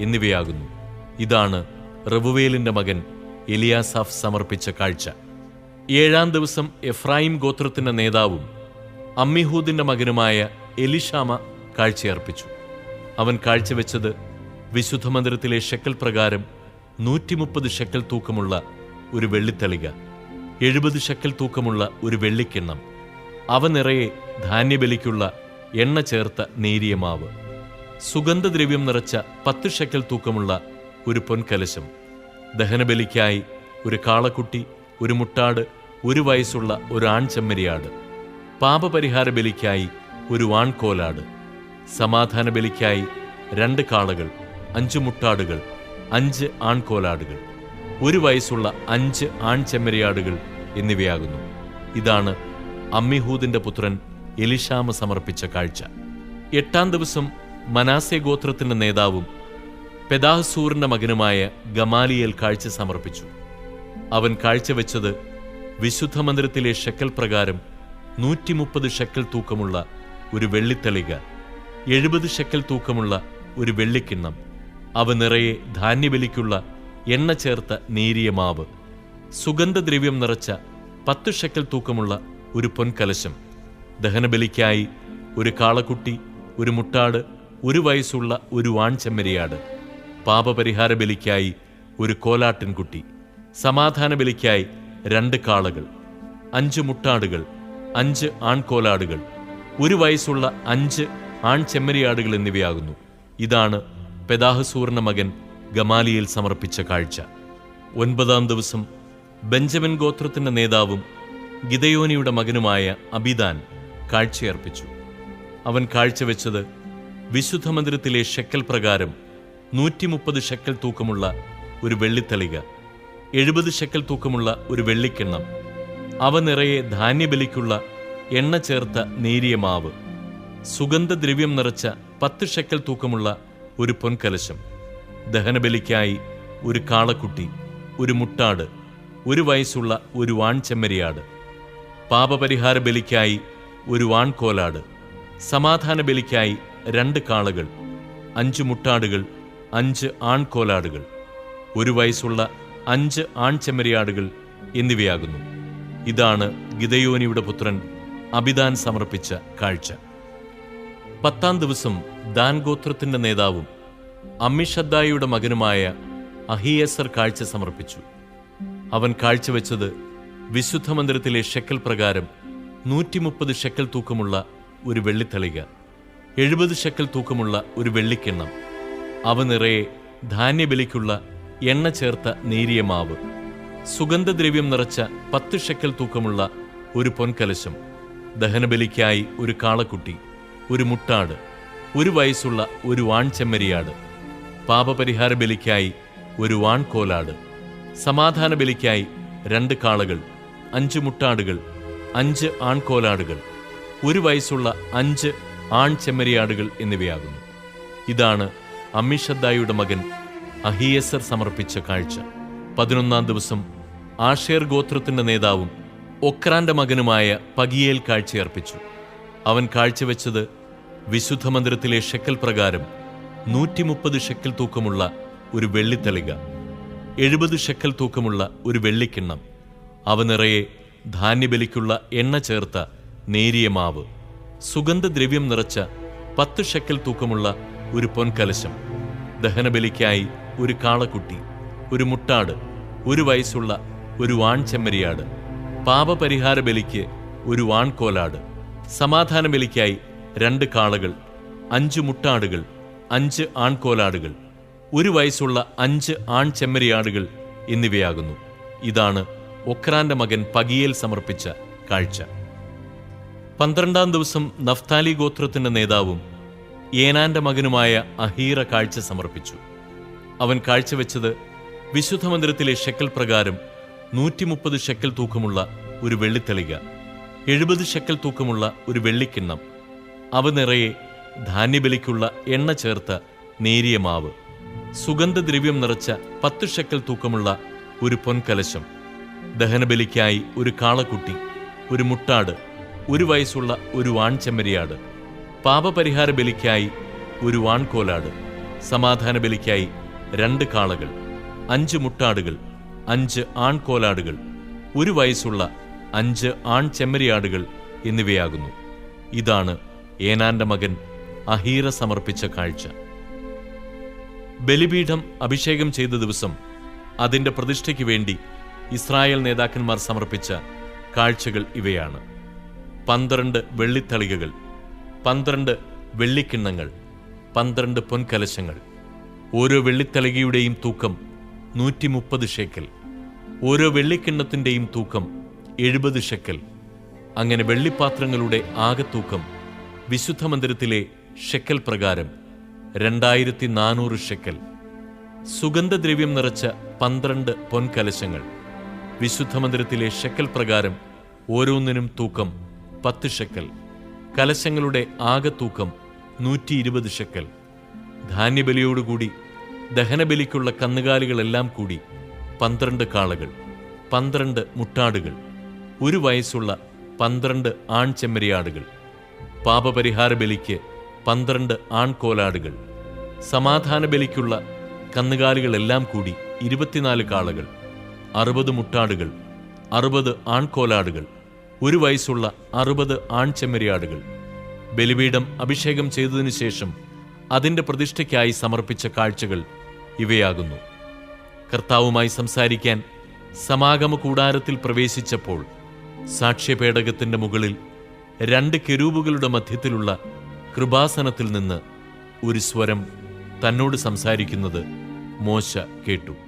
എന്നിവയാകുന്നു. ഇതാണ് റബുവേലിന്റെ മകൻ എലിയാസാഫ് സമർപ്പിച്ച കാഴ്ച. ഏഴാം ദിവസം എഫ്രായിം ഗോത്രത്തിന്റെ നേതാവും അമ്മിഹൂദിന്റെ മകനുമായ എലിഷാമ കാഴ്ചയർപ്പിച്ചു. അവൻ കാഴ്ചവെച്ചത് വിശുദ്ധ മന്ദിരത്തിലെ ഷെക്കൽ പ്രകാരം നൂറ്റി മുപ്പത് ഷെക്കൽ തൂക്കമുള്ള ഒരു വെള്ളിത്തളിക എഴുപത് ഷെക്കൽ തൂക്കമുള്ള ഒരു വെള്ളിക്കിണ്ണം അവ നിറയെ ധാന്യബലിക്കുള്ള എണ്ണ ചേർത്ത നേരിയ മാവ്. സുഗന്ധദ്രവ്യം നിറച്ച പത്ത് ഷെക്കൽ തൂക്കമുള്ള ഒരു പൊൻകലശം. ദഹനബലിക്കായി ഒരു കാളക്കുട്ടി ഒരു മുട്ടാട് ഒരു വയസ്സുള്ള ഒരു ആൺചെമ്മരിയാട്. പാപപരിഹാര ബലിക്കായി ഒരു വാൺകോലാട്. സമാധാന ബലിക്കായി രണ്ട് കാളകൾ അഞ്ച് മുട്ടാടുകൾ അഞ്ച് ആൺകോലാടുകൾ. ഒരു വയസ്സുള്ള അഞ്ച് ആൺചെമ്മരിയാടുകൾ എന്നിവയാകുന്നു. ഇതാണ് അമ്മിഹൂദിന്റെ പുത്രൻ എലിഷാമ സമർപ്പിച്ച കാഴ്ച. എട്ടാം ദിവസം മനാസെ ഗോത്രത്തിന്റെ നേതാവും പെദാഹസൂറിന്റെ മകനുമായ ഗമാലിയേൽ കാഴ്ച സമർപ്പിച്ചു. അവൻ കാഴ്ചവെച്ചത് വിശുദ്ധ മന്ദിരത്തിലെ ഷെക്കൽ പ്രകാരം നൂറ്റി മുപ്പത് ഷെക്കൽ തൂക്കമുള്ള ഒരു വെള്ളിത്തളിക എഴുപത് ഷെക്കൽ തൂക്കമുള്ള ഒരു വെള്ളിക്കിണ്ണം അവ നിറയെ ധാന്യബലിക്കുള്ള എണ്ണ ചേർത്ത നേരിയ മാവ് സുഗന്ധദ്രവ്യം നിറച്ച പത്ത് ഷെക്കൽ തൂക്കമുള്ള ഒരു പൊൻകലശം ദഹനബലിക്കായി ഒരു കാളക്കുട്ടി ഒരു മുട്ടാട് ഒരു വയസ്സുള്ള ഒരു ആൺചെമ്മരിയാട് പാപപരിഹാര ബലിക്കായി ഒരു കോലാട്ടിൻകുട്ടി. സമാധാന ബലിക്കായി രണ്ട് കാളകൾ. അഞ്ച് മുട്ടാടുകൾ അഞ്ച് ആൺകോലാടുകൾ. ഒരു വയസ്സുള്ള അഞ്ച് ആൺചെമ്മരിയാടുകൾ എന്നിവയാകുന്നു. ഇതാണ് പെദാഹസൂറിന മകൻ ഗമാലിയിൽ സമർപ്പിച്ച കാഴ്ച. ഒൻപതാം ദിവസം ബെഞ്ചമിൻ ഗോത്രത്തിന്റെ നേതാവും ഗിതയോനിയുടെ മകനുമായ അബിദാൻ കാഴ്ചയർപ്പിച്ചു. അവൻ കാഴ്ചവെച്ചത് വിശുദ്ധ മന്ദിരത്തിലെ ഷെക്കൽ പ്രകാരം നൂറ്റി മുപ്പത് ഷെക്കൽ തൂക്കമുള്ള ഒരു വെള്ളിത്തളിക എഴുപത് ഷെക്കൽ തൂക്കമുള്ള ഒരു വെള്ളിക്കിണ്ണം അവ നിറയെ ധാന്യബലിക്കുള്ള എണ്ണ ചേർത്ത നേരിയ മാവ് സുഗന്ധദ്രവ്യം നിറച്ച പത്ത് ഷെക്കൽ തൂക്കമുള്ള ഒരു പൊൻകലശം ദഹനബലിക്കായി ഒരു കാളക്കുട്ടി ഒരു മുട്ടാട് ഒരു വയസ്സുള്ള ഒരു വാൺചെമ്മരിയാട് പാപപരിഹാര ബലിക്കായി ഒരു വാൺകോലാട് സമാധാന ബലിക്കായി രണ്ട് കാളകൾ അഞ്ച് മുട്ടാടുകൾ അഞ്ച് ആൺകോലാടുകൾ ഒരു വയസ്സുള്ള അഞ്ച് ആൺചെമ്മരിയാടുകൾ എന്നിവയാകുന്നു. ഇതാണ് ഗിതയോനിയുടെ പുത്രൻ അബിദാൻ സമർപ്പിച്ച കാഴ്ച. പത്താം ദിവസം ദാൻ ഗോത്രത്തിന്റെ നേതാവും അമ്മിഷദ്ദായിയുടെ മകനുമായ അഹിയസർ കാഴ്ച സമർപ്പിച്ചു. അവൻ കാഴ്ചവെച്ചത് വിശുദ്ധ മന്ദിരത്തിലെ ഷെക്കൽ പ്രകാരം നൂറ്റിമുപ്പത് ഷെക്കൽ തൂക്കമുള്ള ഒരു വെള്ളിത്തളിക. എഴുപത് ശക്കൽ തൂക്കമുള്ള ഒരു വെള്ളിക്കിണ്ണം. അവ നിറയെ ധാന്യബലിക്കുള്ള എണ്ണ ചേർത്ത നേരിയ മാവ്. സുഗന്ധദ്രവ്യം നിറച്ച പത്ത് ഷെക്കൽ തൂക്കമുള്ള ഒരു പൊൻകലശം. ദഹനബലിക്കായി ഒരു കാളക്കുട്ടി ഒരു മുട്ടാട് ഒരു വയസ്സുള്ള ഒരു വാൺചെമ്മരിയാട്. പാപപരിഹാര ബലിക്കായി ഒരു വാൺകോലാട്. സമാധാന ബലിക്കായി രണ്ട് കാളകൾ അഞ്ച് മുട്ടാടുകൾ അഞ്ച് ആൺകോലാടുകൾ. ഒരു വയസ്സുള്ള അഞ്ച് ആൺചെമ്മരിയാടുകൾ എന്നിവയാകുന്നു. ഇതാണ് അമിഷദ്ദായിയുടെ മകൻ അഹിയസർ സമർപ്പിച്ച കാഴ്ച. പതിനൊന്നാം ദിവസം ആഷേർ ഗോത്രത്തിന്റെ നേതാവും ഒക്രാന്റെ മകനുമായ പകിയേൽ കാഴ്ചയർപ്പിച്ചു. അവൻ കാഴ്ചവെച്ചത് വിശുദ്ധ മന്ദിരത്തിലെ ഷെക്കൽ പ്രകാരം നൂറ്റി മുപ്പത് ഷെക്കൽ തൂക്കമുള്ള ഒരു വെള്ളിത്തളിക എഴുപത് ഷെക്കൽ തൂക്കമുള്ള ഒരു വെള്ളിക്കിണ്ണം അവ നിറയെ ധാന്യബലിക്കുള്ള എണ്ണ ചേർത്ത നേരിയ മാവ്. സുഗന്ധദ്രവ്യം നിറച്ച പത്ത് ഷെക്കൽ തൂക്കമുള്ള ഒരു പൊൻകലശം. ദഹനബലിക്കായി ഒരു കാളക്കുട്ടി ഒരു മുട്ടാട് ഒരു വയസ്സുള്ള ഒരു വാൺചെമ്മരിയാട് പാപപരിഹാര ബലിക്ക് ഒരു വാൺകോലാട് സമാധാന ബലിക്കായി രണ്ട് കാളകൾ അഞ്ച് മുട്ടാടുകൾ അഞ്ച് ആൺകോലാടുകൾ ഒരു വയസ്സുള്ള അഞ്ച് ആൺചെമ്മരിയാടുകൾ എന്നിവയാകുന്നു. ഇതാണ് ഒക്രാന്റെ മകൻ പകിയേൽ സമർപ്പിച്ച കാഴ്ച. പന്ത്രണ്ടാം ദിവസം നഫ്താലി ഗോത്രത്തിന്റെ നേതാവും ഏനാന്റെ മകനുമായ അഹീറ കാഴ്ച സമർപ്പിച്ചു. അവൻ കാഴ്ചവെച്ചത് വിശുദ്ധ മന്ദിരത്തിലെ ഷെക്കൽ പ്രകാരം നൂറ്റി മുപ്പത് ഷെക്കൽ തൂക്കമുള്ള ഒരു വെള്ളിത്തെളിക എഴുപത് ഷെക്കൽ തൂക്കമുള്ള ഒരു വെള്ളിക്കിണ്ണം അവ നിറയെ ധാന്യബലിക്കുള്ള എണ്ണ ചേർത്ത നേരിയ മാവ് സുഗന്ധദ്രവ്യം നിറച്ച പത്ത് ഷെക്കൽ തൂക്കമുള്ള ഒരു പൊൻകലശം ദഹനബലിക്കായി ഒരു കാളക്കുട്ടി ഒരു മുട്ടാട് ഒരു വയസ്സുള്ള ഒരു വാൺചെമ്മരിയാട്. പാപപരിഹാര ബലിക്കായി ഒരു വാൺകോലാട്. സമാധാന ബലിക്കായി രണ്ട് കാളകൾ. അഞ്ച് മുട്ടാടുകൾ. അഞ്ച് ആൺകോലാടുകൾ. ഒരു വയസ്സുള്ള അഞ്ച് ആൺ ചെമ്മരിയാടുകൾ എന്നിവയാകുന്നു. ഇതാണ് ഏനാന്റെ മകൻ അഹീറ സമർപ്പിച്ച കാഴ്ച. ബലിപീഠം അഭിഷേകം ചെയ്ത ദിവസം അതിന്റെ പ്രതിഷ്ഠയ്ക്ക് വേണ്ടി ഇസ്രായേൽ നേതാക്കന്മാർ സമർപ്പിച്ച കാഴ്ചകൾ ഇവയാണ്. പന്ത്രണ്ട് വെള്ളിത്തളികകൾ പന്ത്രണ്ട് വെള്ളിക്കിണ്ണങ്ങൾ പന്ത്രണ്ട് പൊൻകലശങ്ങൾ. ഓരോ വെള്ളിത്തളികയുടെയും തൂക്കം നൂറ്റി മുപ്പത് ഷെക്കൽ. ഓരോ വെള്ളിക്കിണ്ണത്തിന്റെയും തൂക്കം എഴുപത് ഷെക്കൽ. അങ്ങനെ വെള്ളിപ്പാത്രങ്ങളുടെ ആകെ തൂക്കം വിശുദ്ധ മന്ദിരത്തിലെ ഷെക്കൽ പ്രകാരം രണ്ടായിരത്തി നാനൂറ് ഷെക്കൽ. സുഗന്ധദ്രവ്യം നിറച്ച പന്ത്രണ്ട് പൊൻകലശങ്ങൾ വിശുദ്ധ മന്ദിരത്തിലെ ഷെക്കൽ പ്രകാരം ഓരോന്നിനും തൂക്കം പത്ത് ഷെക്കൽ. കലശങ്ങളുടെ ആകെ തൂക്കം നൂറ്റി ഇരുപത് ഷെക്കൽ. ധാന്യബലിയോടുകൂടി ദഹനബലിക്കുള്ള കന്നുകാലികളെല്ലാം കൂടി പന്ത്രണ്ട് കാളകൾ പന്ത്രണ്ട് മുട്ടാടുകൾ ഒരു വയസ്സുള്ള പന്ത്രണ്ട് ആൺചെമ്മരിയാടുകൾ പാപപരിഹാര ബലിക്ക് പന്ത്രണ്ട് ആൺകോലാടുകൾ സമാധാന ബലിക്കുള്ള കന്നുകാലികളെല്ലാം കൂടി ഇരുപത്തിനാല് കാളകൾ അറുപത് മുട്ടാടുകൾ അറുപത് ആൺകോലാടുകൾ ഒരു വയസ്സുള്ള അറുപത് ആൺചെമ്മരിയാടുകൾ. ബലിപീഠം അഭിഷേകം ചെയ്തതിനു ശേഷം അതിന്റെ പ്രതിഷ്ഠയ്ക്കായി സമർപ്പിച്ച കാഴ്ചകൾ ഇവയാകുന്നു. കർത്താവുമായി സംസാരിക്കാൻ സമാഗമ കൂടാരത്തിൽ പ്രവേശിച്ചപ്പോൾ സാക്ഷ്യപേടകത്തിന്റെ മുകളിൽ രണ്ട് കെരൂബുകളുടെ മധ്യത്തിലുള്ള കൃപാസനത്തിൽ നിന്ന് ഒരു സ്വരം തന്നോട് സംസാരിക്കുന്നത് മോശ കേട്ടു.